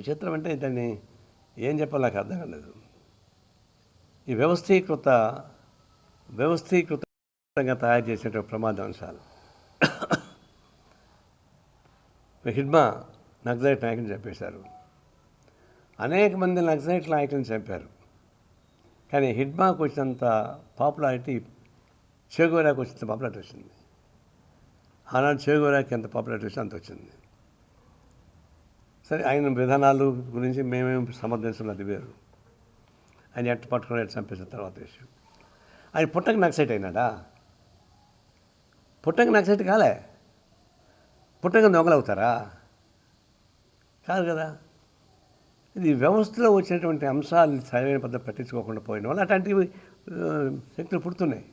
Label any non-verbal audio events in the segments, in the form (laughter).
విచిత్రం అంటే దాన్ని ఏం చెప్పాలో నాకు అర్థం కాలేదు. ఈ వ్యవస్థీకృత వ్యవస్థీకృతంగా తయారు చేసేట ప్రమాద అంశాలు. హిడ్మా నక్సలైట్ నాయకుని చంపేశారు. అనేక మంది నక్సలైట్ నాయకులను చంపారు. కానీ హిడ్మాకు వచ్చినంత పాపులారిటీ చేగోరాకు వచ్చినంత పాపులారిటీ వచ్చింది. ఆనాడు చేగోరాకి ఎంత పాపులారిటీ వచ్చింది అంత వచ్చింది. సరే ఆయన విధానాలు గురించి మేమేం అది వేరు. ఆయన ఎట్టు పట్టుకుని ఎట్టు చంపేసిన తర్వాత విషయం. ఆయన పుట్టక నక్సైట్ అయినాడా? పుట్టక నక్సైట్ కాలే. పుట్టక దొంగలవుతారా కాదు కదా. ఇది వ్యవస్థలో వచ్చినటువంటి అంశాలు సరైన పద్ధతి పట్టించుకోకుండా పోయిన వల్ల అట్లాంటివి శక్తులు పుడుతున్నాయి.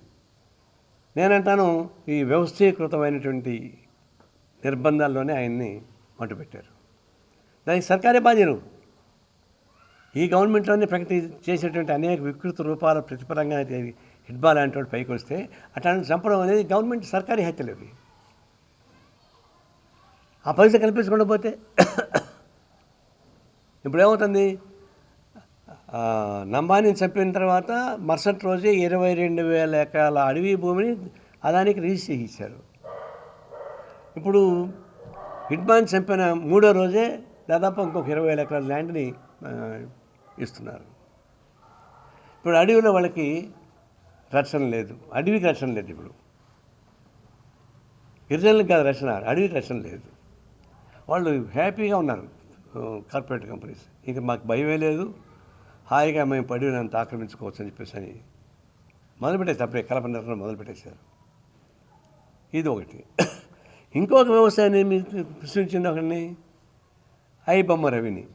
నేనంటాను ఈ వ్యవస్థీకృతమైనటువంటి నిర్బంధాల్లోనే ఆయన్ని మట్టుపెట్టారు దానికి సర్కారే బాధ్యులు ఈ గవర్నమెంట్లోనే ప్రకటి చేసేటువంటి అనేక వికృత రూపాల ప్రతిఫలంగా ఇది హిడ్బా లాంటి వాడు పైకి వస్తే అట్లాంటి చంపడం అనేది గవర్నమెంట్ సర్కారీ హత్యలు అవి. ఆ పరిస్థితి కల్పించకుండా పోతే (coughs) ఇప్పుడు ఏమవుతుంది నంబాని చంపిన తర్వాత మరుసటి రోజే ఇరవై రెండు వేల ఎకరాల అడవి భూమిని అదానికి రిజిస్టర్ ఇచ్చారు ఇప్పుడు హిడ్మాన్ చంపిన మూడో రోజే దాదాపు ఇంకొక ఇరవై వేల ఎకరాల ల్యాండ్ని ఇస్తున్నారు. ఇప్పుడు అడవిలో వాళ్ళకి రక్షణ లేదు. అడవికి రక్షణ లేదు ఇప్పుడు. గిరిజనులకు కాదు రక్షణ అడవికి రక్షణ లేదు. వాళ్ళు హ్యాపీగా ఉన్నారు కార్పొరేట్ కంపెనీస్. ఇంకా మాకు భయమే లేదు. హాయిగా మేము పడినంత ఆక్రమించుకోవచ్చు అని చెప్పేసి అని మొదలుపెట్టేసి అప్పుడే కలప నిర్ణయం మొదలుపెట్టేశారు. ఇది ఒకటి. ఇంకొక వ్యవసాయాన్ని సృష్టించింది ఒకరిని? ఐ బొమ్మ రవిని.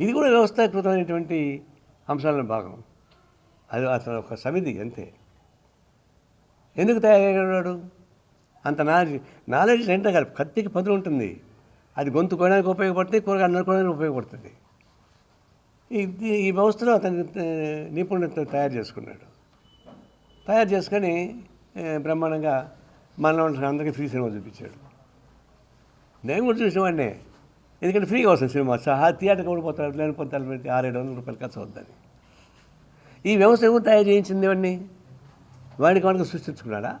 ఇది కూడా వ్యవస్థాకృతమైనటువంటి అంశాలను భాగం. అది అతను ఒక సమితి అంతే. ఎందుకు తయారయ్యాడు? అంత నాలెడ్జ్ నాలెడ్జ్ రెండే కాదు కత్తికి పదులు ఉంటుంది. అది గొంతు కోయడానికి ఉపయోగపడుతుంది కూరగాయలు నరుకోవడానికి ఉపయోగపడుతుంది. ఇది ఈ వ్యవస్థలో అతను నిపుణులతో తయారు చేసుకున్నాడు. తయారు చేసుకొని బ్రహ్మాండంగా మన అందరికీ ఫ్రీ సినిమా చూపించాడు. నేను కూడా చూసేవాడినే ఎందుకంటే ఫ్రీగా వస్తుంది సినిమా. సహా థియేటర్కి ఓడిపోతారు లేనిపోతే పొందాలి పెట్టి ఆరేడు వందల రూపాయలు ఖర్చు అవుద్దని. ఈ వ్యవస్థ ఎవరు తయారు చేయించింది వాడిని వాడికి వాడికి సృష్టించుకున్నాడా?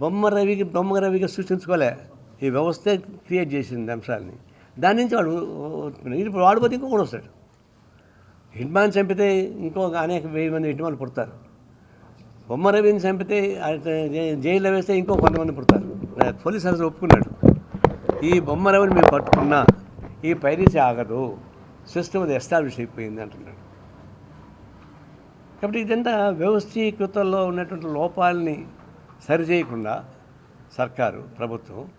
బొమ్మ రవికి బొమ్మ రవిగా సృష్టించుకోలే. ఈ వ్యవస్థే క్రియేట్ చేసింది అంశాలని దాని నుంచి వాడు ఇప్పుడు వాడిపోతే కూడా వస్తాడు. హిట్మాన్ చంపితే ఇంకో అనేక వెయ్యి మంది హిట్మాన్లు పుడతారు. బొమ్మ రవిని చంపితే జైల్లో వేస్తే ఇంకో కొంతమంది పుడతారు. పోలీస్ అసలు ఒప్పుకున్నాడు. ఈ బొమ్మ మేము పట్టుకున్నా ఈ పైరసీ ఆగదు. సిస్టమ్ అది ఎస్టాబ్లిష్ అయిపోయింది అంటున్నాడు. కాబట్టి ఇదంతా వ్యవస్థీకృతంలో ఉన్నటువంటి లోపాలని సరిచేయకుండా సర్కారు ప్రభుత్వం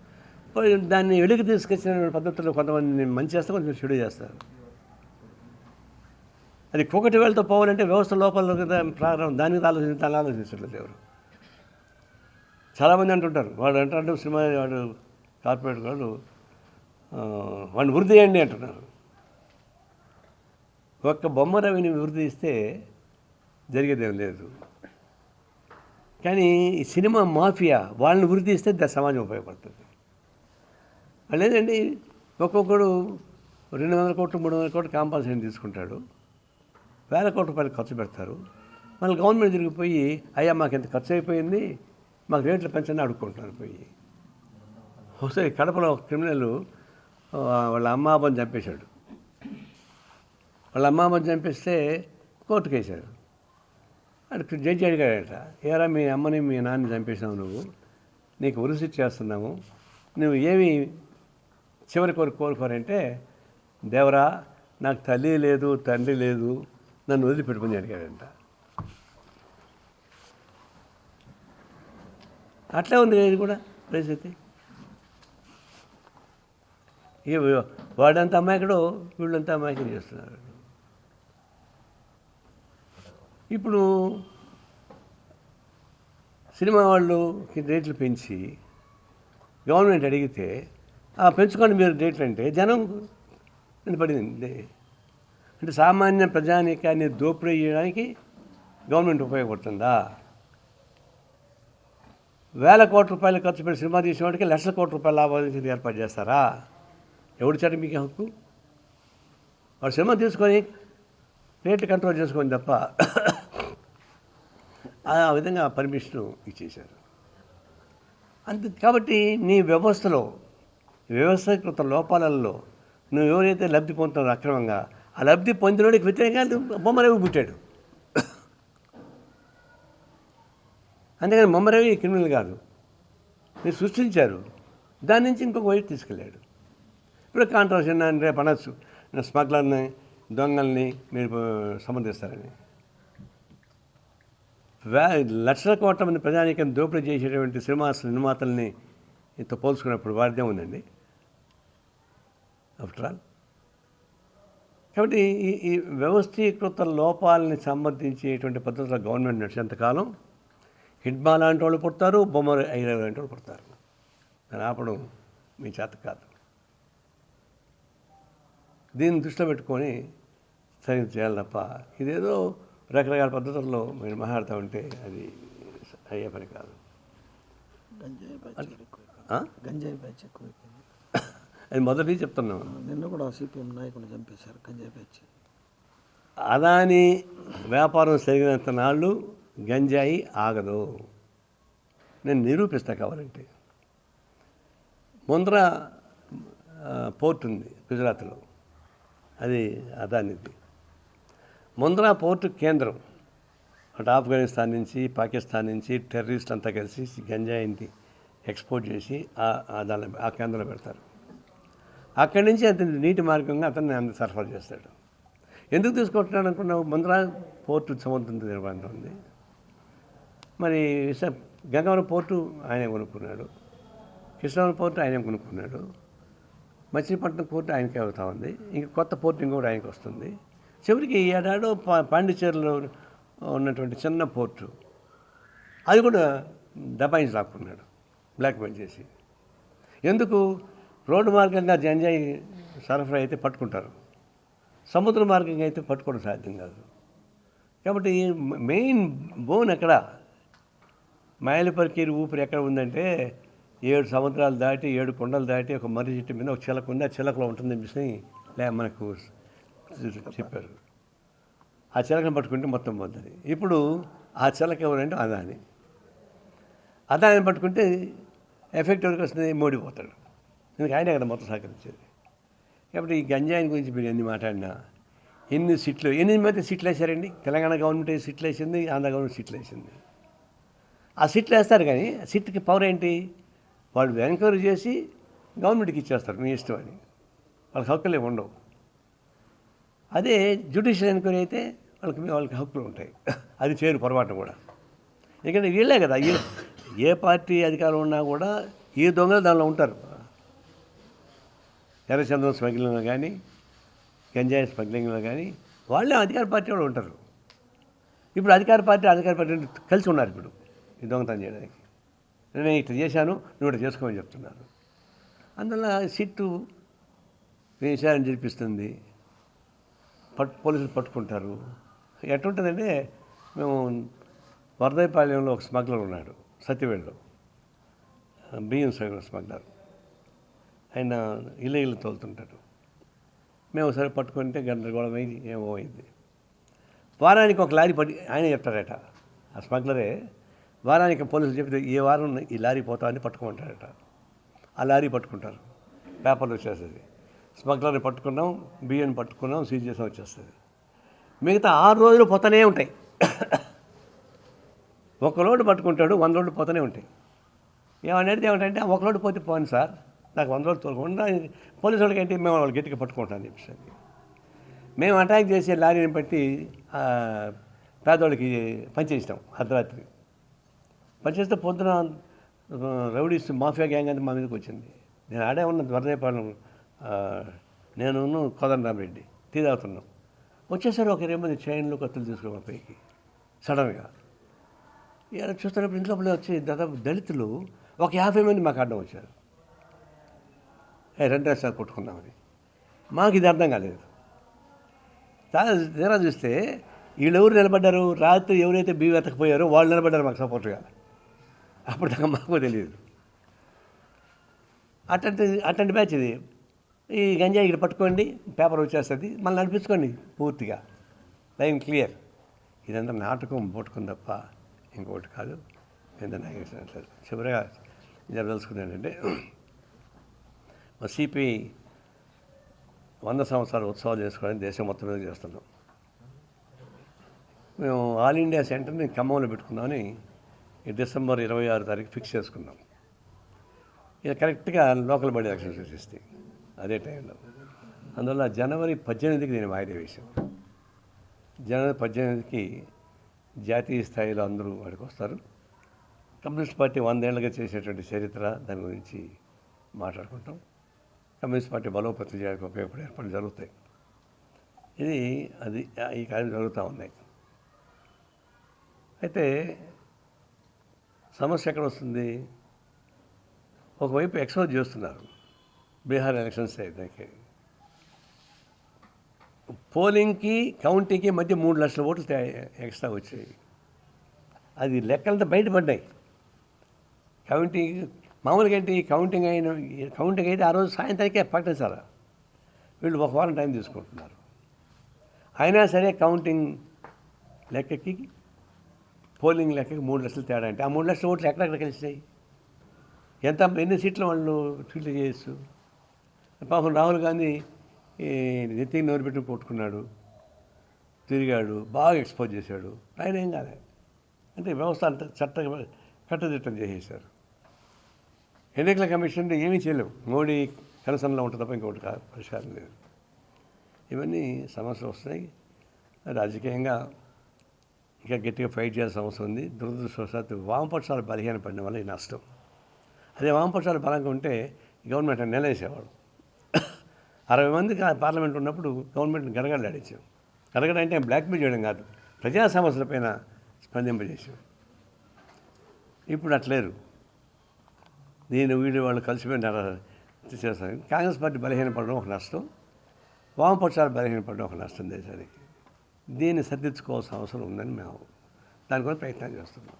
దాన్ని వెలుగు తీసుకొచ్చిన పద్ధతుల్లో కొంతమంది మంచి చేస్తే కొంచెం చెడు చేస్తారు. అది కుకటి వేళతో పోవాలంటే వ్యవస్థ లోపల ప్రారంభం. దానికి ఆలోచించి దాన్ని ఆలోచించట్లేదు ఎవరు. చాలామంది అంటుంటారు వాడు అంటాడు సినిమా వాడు కార్పొరేట్ వాళ్ళు వాడిని వృద్ధి చేయండి అంటున్నారు. ఒక్క బొమ్మ రవిని వృద్ధి ఇస్తే జరిగేదేం లేదు. కానీ ఈ సినిమా మాఫియా వాళ్ళని వృద్ధి ఇస్తే సమాజం ఉపయోగపడుతుంది. వాళ్ళు ఏంటండి ఒక్కొక్కడు రెండు వందల కోట్లు మూడు వందల కోట్లు కాంపల్సరీ తీసుకుంటాడు. వేల కోట్ల రూపాయలు ఖర్చు పెడతారు. మళ్ళీ గవర్నమెంట్ తిరిగిపోయి అయ్యా మాకు ఎంత ఖర్చు అయిపోయింది మాకు రేట్లు పెంచండి అడుక్కుంటున్నారు పోయి. ఒకసారి కడపలో ఒక క్రిమినల్ వాళ్ళ అమ్మాబని చంపేశాడు. వాళ్ళ అమ్మాబని చంపేస్తే కోర్టుకు వేశారు. అక్కడ జడ్జి అడిగాడట ఏరా మీ అమ్మని మీ నాన్నని చంపేసావు నువ్వు? నీకు ఉరిసిట్ చేస్తున్నాము నువ్వు ఏమి చివరి కోరిక కోరుకోరంటే దేవరా నాకు తల్లి లేదు తండ్రి లేదు నన్ను వదిలిపెట్టుకుని అడిగాడంట. అట్లే ఉంది కదా ఇది కూడా పరిస్థితి. వాడంత అమాయకుడు వీళ్ళంతా అమాయకులు చేస్తున్నారు. ఇప్పుడు సినిమా వాళ్ళు రేట్లు పెంచి గవర్నమెంట్ అడిగితే "ఆ, పెంచుకోండి మీరు రేట్లు అంటే జనం పడింది? అంటే సామాన్య ప్రజానీకాన్ని దోపిడీ చేయడానికి గవర్నమెంట్ ఉపయోగపడుతుందా? వేల కోట్ల రూపాయలు ఖర్చు పెట్టి సినిమా తీసేవాడికి లక్షల కోట్ల రూపాయల లాభాలు ఏర్పాటు చేస్తారా? ఎవడి చాటి మీకు హక్కు? వాడు సినిమా తీసుకొని రేట్లు కంట్రోల్ చేసుకొని తప్ప ఆ విధంగా పర్మిషన్ ఇచ్చేశారు. అంతే కాబట్టి నీ వ్యవస్థలో వ్యవస్థీకృత లోపాలలో నువ్వు ఎవరైతే లబ్ధి పొందుతున్నారో అక్రమంగా ఆ లబ్ధి పొందినోడికి వ్యతిరేకంగా బొమ్మరవి పుట్టాడు. అంతేగాని బొమ్మరవి క్రిమినల్ కాదు. మీరు సృష్టించారు. దాని నుంచి ఇంకొక వైపు తీసుకెళ్ళాడు. ఇప్పుడు కాంట్రవర్సీ అని రేపు అనొచ్చు. స్మగ్లర్ని దొంగల్ని మీరు సమర్థిస్తారని. వే లక్షల కోట్ల మంది ప్రజానీకం దోపిడీ చేసేటువంటి సినిమా నిర్మాతల్ని ఇంత పోల్చుకున్నప్పుడు వారిదే ఉందండి. After all. కాబట్టి ఈ ఈ వ్యవస్థీకృత లోపాలని సంబంధించేటువంటి పద్ధతిలో గవర్నమెంట్ నడిచేంతకాలం హిడ్మా లాంటి వాళ్ళు పుడతారు బొమ్మ అయ్యే లాంటి వాళ్ళు పుడతారు. దాని ఆపడం మీ చేత కాదు. దీన్ని దృష్టిలో పెట్టుకొని సరి చేయాలి తప్ప ఇదేదో రకరకాల పద్ధతుల్లో మీరు మాట్లాడుతూ ఉంటే అది అయ్యే పని కాదు. అది మొదటి చెప్తున్నాను నిన్న కూడా సిపిఎం నాయకుని చంపేశారు గంజాయి బ్యాచ్ అదాని వ్యాపారం జరిగినంత నాళ్ళు గంజాయి ఆగదు. నేను నిరూపిస్తా కావాలంటే. ముందర పోర్ట్ ఉంది గుజరాత్లో. అది అదానిది. ముంద్రా పోర్టు కేంద్రం. అటు ఆఫ్ఘనిస్తాన్ నుంచి పాకిస్తాన్ నుంచి టెర్రరిస్ట్ అంతా కలిసి గంజాయిని ఎక్స్పోర్ట్ చేసి ఆ- ఆ దాని ఆ కేంద్రంలో పెడతారు. అక్కడి నుంచి అతని నీటి మార్గంగా అతన్ని అంత సరఫరా చేస్తాడు. ఎందుకు తీసుకుంటున్నాడు అనుకున్నావు? ముందర పోర్టు సముద్రం నిర్బంధం ఉంది. మరి విశా గంగవరం పోర్టు ఆయనే కొనుక్కున్నాడు. కృష్ణవరం పోర్టు ఆయనే కొనుక్కున్నాడు. మచిలీపట్నం పోర్టు ఆయనకే అవుతా ఉంది. ఇంకా కొత్త పోర్టు కూడా ఆయనకు వస్తుంది. చివరికి ఏడాడో ఏడాడు పాండిచేరిలో ఉన్నటువంటి చిన్న పోర్టు అది కూడా దబాయించి లాక్కున్నాడు. బ్లాక్మెయిల్ చేసి. ఎందుకు? రోడ్డు మార్గంగా జంజాయి సరఫరా అయితే పట్టుకుంటారు. సముద్ర మార్గంగా అయితే పట్టుకోవడం సాధ్యం కాదు. కాబట్టి మెయిన్ బోన్ ఎక్కడ? మైలపరికీరు ఊపిరి ఎక్కడ ఉందంటే ఏడు సముద్రాలు దాటి ఏడు కొండలు దాటి ఒక మర్రి చెట్టు మీద ఒక చిలక ఉంది. ఆ చిలకలో ఉంటుంది మిషన్ లే మనకు చెప్పారు. ఆ చిలకను పట్టుకుంటే మొత్తం పోతుంది. ఇప్పుడు ఆ చిలక ఎవరంటే అదాని. అదాని పట్టుకుంటే ఎఫెక్ట్ ఎవరికి వస్తుంది? మోడిపోతాడు ఎందుకు ఆయనే కదా మొత్తం సహకరించేది. కాబట్టి ఈ గంజాయిని గురించి మీరు ఎన్ని మాట్లాడినా ఎన్ని సీట్లు ఎన్ని మంది సీట్లు వేశారండి? తెలంగాణ గవర్నమెంట్ ఏ సీట్లు వేసింది? ఆంధ్ర గవర్నమెంట్ సీట్లు వేసింది. ఆ సీట్లు వేస్తారు కానీ సీట్కి పవర్ ఏంటి? వాళ్ళు ఎంక్వైరీ చేసి గవర్నమెంట్కి ఇచ్చేస్తారు మీ ఇష్టం అని. వాళ్ళకి హక్కులే ఉండవు. అదే జ్యుడిషియల్ ఎంక్వైరీ అయితే వాళ్ళకి వాళ్ళకి హక్కులు ఉంటాయి. అది చేరు పొరపాటు కూడా. ఎందుకంటే వీళ్ళే కదా ఏ పార్టీ అధికారం ఉన్నా కూడా ఈ దొంగలు దానిలో ఉంటారు. ఎర్రచంద్రం స్మగ్లింగ్లో కానీ గంజాయి స్మగ్లింగ్లో కానీ వాళ్ళే అధికార పార్టీ వాళ్ళు ఉంటారు. ఇప్పుడు అధికార పార్టీ అధికార పార్టీ కలిసి ఉన్నారు ఇప్పుడు ఈ దొంగతనం చేయడానికి. నేను ఇట్లా చేశాను నువ్వు ఇట్లా చేసుకోమని చెప్తున్నారు. అందువల్ల సిట్టు విచారణ జరిపిస్తుంది. పట్ పోలీసులు పట్టుకుంటారు. ఎట్టుంటుందంటే మేము వరదైపాళ్యంలో ఒక స్మగ్లర్ ఉన్నాడు సత్యవేళ్ళు బియ్యం సగం స్మగ్లర్. ఆయన ఇల్లు ఇల్లు తోలుతుంటాడు. మేము ఒకసారి పట్టుకుంటే గందరగోళం అయింది ఏమో అయింది. వారానికి ఒక లారీ పట్టి ఆయన చెప్తారట ఆ స్మగ్లరే వారానికి పోలీసులు చెప్తే ఏ వారం ఈ లారీ పోతా అని పట్టుకోమంటారట. ఆ లారీ పట్టుకుంటారు. పేపర్లు వచ్చేస్తుంది స్మగ్లర్ని పట్టుకున్నాం బియ్యం పట్టుకున్నాం సీజ్ చేసాం వచ్చేస్తుంది మిగతా ఆరు రోజులు పోతూనే ఉంటాయి. ఒక లోడ్ పట్టుకుంటాడు వంద రోజులు పోతూనే ఉంటాయి. ఏమని అడిగితే ఏమంటే ఒక లోడ్ పోతే పోను సార్ నాకు వంద రోజులు తోలకుండా పోలీసు వాళ్ళకి ఏంటి మేము వాళ్ళు గట్టిగా పట్టుకుంటాం అని చెప్పేసి మేము అటాక్ చేసే లారీని బట్టి పేదవాళ్ళకి పనిచేసినాం అర్ధరాత్రి. పనిచేస్తే పొద్దున రౌడీస్ మాఫియా గ్యాంగ్ అంతా మా మీదకి వచ్చింది. నేను ఆడే ఉన్న వరదేపాలెం నేను కోదండరామరెడ్డి టీ తాగుతున్నాం. వచ్చేసరి ఒక ఇరవై మంది చైన్లు కత్తులు తీసుకుని మా పైకి సడన్గా. ఇలా చూస్తున్నప్పుడు ఇంట్లో వచ్చి దాదాపు దళితులు ఒక యాభై మంది మాకు అడ్డం వచ్చారు. ఏ రెండు సార్ కొట్టుకున్నామని మాకు ఇది అర్థం కాలేదు. తీరా చూస్తే వీళ్ళు ఎవరు నిలబడ్డారు? రాత్రి ఎవరైతే బీ వెతకపోయారో వాళ్ళు నిలబడ్డారు మాకు సపోర్ట్గా. అప్పుడు దాకా మాకు తెలియదు. అట్లాంటి అట్లాంటి బ్యాచ్ ఇది. ఈ గంజాయి ఇక్కడ పట్టుకోండి పేపర్ వచ్చేస్తుంది మళ్ళీ నడిపించుకోండి పూర్తిగా. లైన్ క్లియర్ ఇదంతా నాటకం పట్టుకుని తప్ప ఇంకొకటి కాదు. ఎంత నాకు చివరిగా జరదలుచుకుంది ఏంటంటే మా సిపిఐ వంద సంవత్సరాలు ఉత్సవాలు చేసుకోవడానికి దేశం మొత్తం మీద చేస్తున్నాం. మేము ఆల్ ఇండియా సెంటర్ని ఖమ్మంలో పెట్టుకుందామని డిసెంబర్ ఇరవై ఆరు తారీఖు ఫిక్స్ చేసుకున్నాం. ఇక కరెక్ట్గా లోకల్ బాడీ ఎలక్షన్స్ వచ్చేస్తాయి అదే టైంలో. అందువల్ల జనవరి పద్దెనిమిదికి నేను వాయిదా వేశాను జనవరి పద్దెనిమిదికి జాతీయ స్థాయిలో అందరూ వాడికి వస్తారు. కమ్యూనిస్ట్ పార్టీ వందేళ్ళుగా చేసేటువంటి చరిత్ర దాని గురించి మాట్లాడుకుంటాం. కమ్యూనిస్ట్ పార్టీ బలోపేతం చేయడానికి ఉపయోగపడే ఏర్పాట్లు జరుగుతాయి. ఇది అది ఈ కార్యం జరుగుతూ ఉన్నాయి. అయితే సమస్య ఎక్కడ వస్తుంది ఒకవైపు ఎక్స్పోజ్ చేస్తున్నారు. బీహార్ ఎలక్షన్స్ అయితే పోలింగ్కి కౌంటింగ్కి మధ్య మూడు లక్షల ఓట్లు ఎక్స్ట్రా వచ్చాయి. అది లెక్కలంతా బయటపడ్డాయి. కౌంటింగ్ మామూలుగా ఏంటి? కౌంటింగ్ అయిన కౌంటింగ్ అయితే ఆ రోజు సాయంత్రానికే ప్రకటించాలా వీళ్ళు ఒక వారం టైం తీసుకుంటున్నారు. అయినా సరే కౌంటింగ్ లెక్కకి పోలింగ్ లెక్కకి మూడు లక్షలు తేడా అంటే ఆ మూడు లక్షల ఓట్లు ఎక్కడెక్కడ కలిసినాయి ఎంత ఎన్ని సీట్లు వాళ్ళు ఫీల్డ్ చేయొచ్చు? పాపం రాహుల్ గాంధీ నితిన్ నెత్తికి నోరు పెట్టి కొట్టుకున్నాడు తిరిగాడు బాగా ఎక్స్పోజ్ చేశాడు. ఆయన ఏం కాలే. అంటే వ్యవస్థ అంత చట్ట కట్టదిట్టం చేసేశారు. ఎన్నికల కమిషన్ ఏమీ చేయలేవు. మోడీ కనసంలో ఉంటుంది తప్ప ఇంకొకటి పరిష్కారం లేదు. ఇవన్నీ సమస్యలు వస్తాయి. రాజకీయంగా ఇంకా గట్టిగా ఫైట్ చేయాల్సిన అవసరం ఉంది. దురదృష్టవశాత్తు వామపక్షాలు బలహీన పడిన వల్ల ఈ నష్టం. అదే వామపక్షాలు బలంగా ఉంటే గవర్నమెంట్ నిలవేసేవాడు అరవై మంది పార్లమెంట్ ఉన్నప్పుడు గవర్నమెంట్ని గడగడలాడించాం. గడగడ అంటే బ్లాక్మెయిల్ చేయడం కాదు ప్రజా సమస్యలపైన స్పందింపజేసాం ఇప్పుడు అట్లేరు నేను వీడియో వాళ్ళు కలిసిపోయిన చేస్తాను కాంగ్రెస్ పార్టీ బలహీనపడడం ఒక నష్టం వామపక్షాలు బలహీనపడడం ఒక నష్టం దేశానికి. దీన్ని సర్దించుకోవాల్సిన అవసరం ఉందని మేము దానికోసం ప్రయత్నం చేస్తున్నాం.